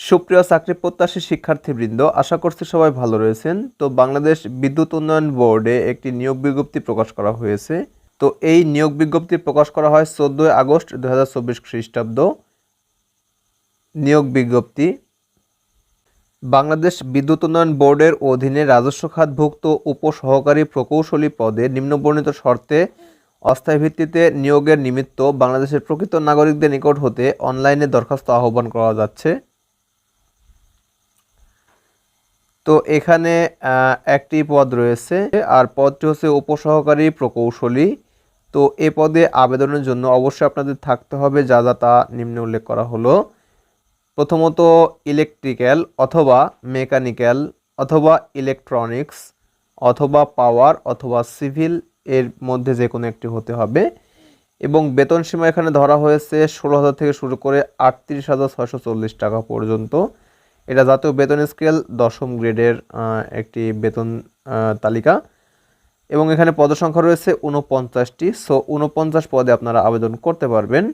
সুপ্রিয় চাকরি প্রত্যাশী শিক্ষার্থীবৃন্দ, আশা করছি সবাই ভালো রয়েছেন। তো বাংলাদেশ বিদ্যুৎ উন্নয়ন বোর্ডে একটি নিয়োগ বিজ্ঞপ্তি প্রকাশ করা হয়েছে। তো এই নিয়োগ বিজ্ঞপ্তি প্রকাশ করা হয় চোদ্দোই আগস্ট দু হাজার চব্বিশ খ্রিস্টাব্দ। নিয়োগ বিজ্ঞপ্তি, বাংলাদেশ বিদ্যুৎ উন্নয়ন বোর্ডের অধীনে রাজস্ব খাতভুক্ত উপসহকারী প্রকৌশলী পদে নিম্নবর্ণিত শর্তে অস্থায়ী ভিত্তিতে নিয়োগের নিমিত্ত বাংলাদেশের প্রকৃত নাগরিকদের নিকট হতে অনলাইনে দরখাস্ত আহ্বান করা যাচ্ছে। তো এখানে একটি পদ রয়েছে, আর পদটি হচ্ছে উপসহকারী প্রকৌশলী। তো এ পদে আবেদনের জন্য অবশ্যই আপনাদের থাকতে হবে, যা যা তা নিম্নে উল্লেখ করা হলো। প্রথমত, ইলেকট্রিক্যাল অথবা মেকানিক্যাল অথবা ইলেকট্রনিক্স অথবা পাওয়ার অথবা সিভিল, এর মধ্যে যে কোনো একটি হতে হবে। এবং বেতন সীমা এখানে ধরা হয়েছে ষোলো হাজার থেকে শুরু করে আটত্রিশ হাজার ছয়শো চল্লিশ টাকা পর্যন্ত। এটা জাতীয় বেতন স্কেল দশম গ্রেডের একটি বেতন তালিকা। এবং এখানে পদসংখ্যা রয়েছে উনপঞ্চাশটি সো উনপঞ্চাশ পদে আপনারা আবেদন করতে পারবেন।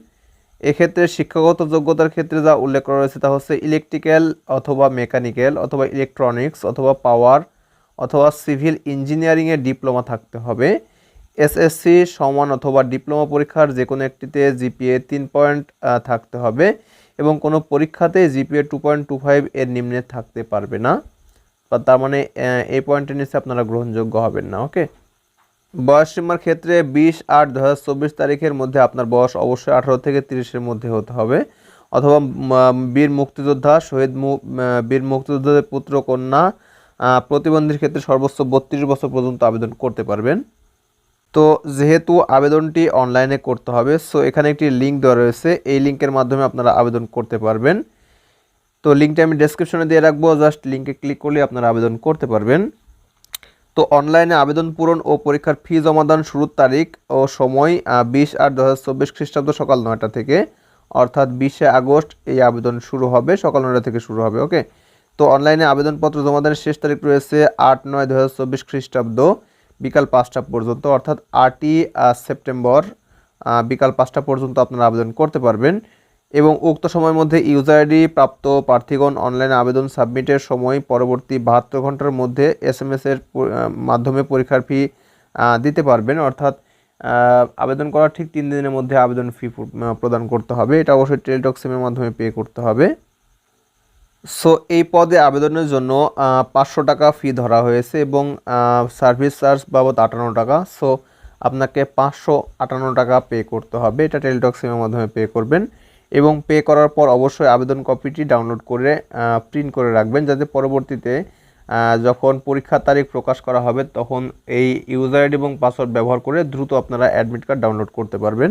এক্ষেত্রে শিক্ষাগত যোগ্যতার ক্ষেত্রে যা উল্লেখ করা রয়েছে তা হচ্ছে ইলেকট্রিক্যাল অথবা মেকানিক্যাল অথবা ইলেকট্রনিক্স অথবা পাওয়ার অথবা সিভিল ইঞ্জিনিয়ারিংয়ে ডিপ্লোমা থাকতে হবে। এসএসসি সমান অথবা ডিপ্লোমা পরীক্ষার যে কোনো একটিতে জিপিএ তিন পয়েন্ট থাকতে হবে। এবং কোনো পরীক্ষাতে GPA two point two five এর নিম্নে থাকতে পারবে না। বা তার মানে এই পয়েন্টের নিচে আপনারা গ্রহণযোগ্য হবেন না ওকে বয়স সীমার ক্ষেত্রে বিশ আট দু তারিখের মধ্যে আপনার বয়স অবশ্যই আঠারো থেকে তিরিশের মধ্যে হতে হবে। অথবা বীর মুক্তিযোদ্ধা, শহীদ বীর মুক্তিযোদ্ধাদের পুত্র, কন্যা প্রতিবন্ধীর ক্ষেত্রে সর্বোচ্চ বত্রিশ বছর পর্যন্ত আবেদন করতে পারবেন। তো যেহেতু আবেদনটি অনলাইনে করতে হবে সো এখানে একটি লিঙ্ক দেওয়া রয়েছে। এই লিঙ্কের মাধ্যমে আপনারা আবেদন করতে পারবেন। তো লিঙ্কটা আমি ডেসক্রিপশনে দিয়ে রাখব জাস্ট লিঙ্কে ক্লিক করলে আপনারা আবেদন করতে পারবেন। তো অনলাইনে আবেদন পূরণ ও পরীক্ষার ফি জমাদান শুরুর তারিখ ও সময় বিশ আট দু হাজার চব্বিশ খ্রিস্টাব্দ সকাল নয়টা থেকে, অর্থাৎ বিশে আগস্ট এই আবেদন শুরু হবে, সকাল নয়টা থেকে শুরু হবে ওকে তো অনলাইনে আবেদনপত্র জমাদানের শেষ তারিখ রয়েছে আট নয় দু হাজার চব্বিশ খ্রিস্টাব্দ। বিকাল পাঁচটা পর্যন্ত, অর্থাৎ আটই সেপ্টেম্বর বিকাল পাঁচটা পর্যন্ত আপনারা আবেদন করতে পারবেন। এবং উক্ত সময়ের মধ্যে ইউজার আইডি, প্রাপ্ত প্রার্থীগণ অনলাইনে আবেদন সাবমিটের সময় পরবর্তী বাহাত্তর ঘণ্টার মধ্যে এস এম এর মাধ্যমে পরীক্ষার ফি দিতে পারবেন। অর্থাৎ আবেদন করার ঠিক তিন দিনের মধ্যে আবেদন ফি প্রদান করতে হবে। এটা অবশ্যই টেলিটক সিমের মাধ্যমে পে করতে হবে। সো এই পদে আবেদনের জন্য পাঁচশো টাকা ফি ধরা হয়েছে এবং সার্ভিস চার্জ বাবদ আটান্ন টাকা। সো আপনাকে পাঁচশো আটান্ন টাকা পে করতে হবে। এটা টেলিটক সিমের মাধ্যমে পে করবেন এবং পে করার পর অবশ্যই আবেদন কপিটি ডাউনলোড করে প্রিন্ট করে রাখবেন যাতে পরবর্তীতে যখন পরীক্ষার তারিখ প্রকাশ করা হবে তখন এই ইউজার আইডি এবং পাসওয়ার্ড ব্যবহার করে দ্রুত আপনারা অ্যাডমিট কার্ড ডাউনলোড করতে পারবেন।